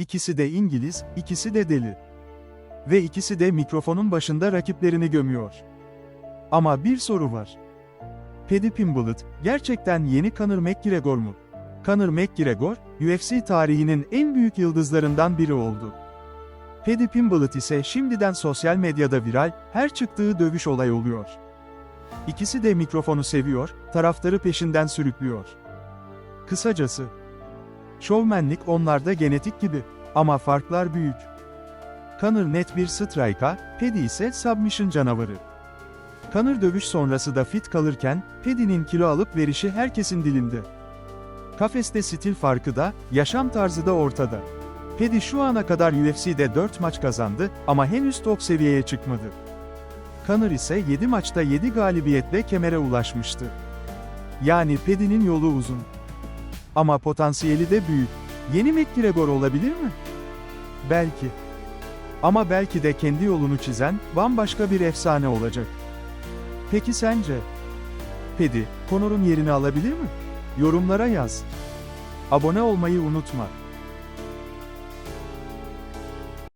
İkisi de İngiliz, ikisi de deli. Ve ikisi de mikrofonun başında rakiplerini gömüyor. Ama bir soru var. Paddy Pimblett, gerçekten yeni Conor McGregor mu? Conor McGregor, UFC tarihinin en büyük yıldızlarından biri oldu. Paddy Pimblett ise şimdiden sosyal medyada viral, her çıktığı dövüş olay oluyor. İkisi de mikrofonu seviyor, taraftarı peşinden sürüklüyor. Kısacası, şovmenlik onlarda genetik gibi, ama farklar büyük. Conor net bir strike'a, Paddy ise submission canavarı. Conor dövüş sonrası da fit kalırken, Paddy'nin kilo alıp verişi herkesin dilinde. Kafeste stil farkı da, yaşam tarzı da ortada. Paddy şu ana kadar UFC'de 4 maç kazandı ama henüz top seviyeye çıkmadı. Conor ise 7 maçta 7 galibiyetle kemere ulaşmıştı. Yani Paddy'nin yolu uzun. Ama potansiyeli de büyük. Yeni McGregor olabilir mi? Belki. Ama belki de kendi yolunu çizen, bambaşka bir efsane olacak. Peki sence? Paddy, Conor'un yerini alabilir mi? Yorumlara yaz. Abone olmayı unutma.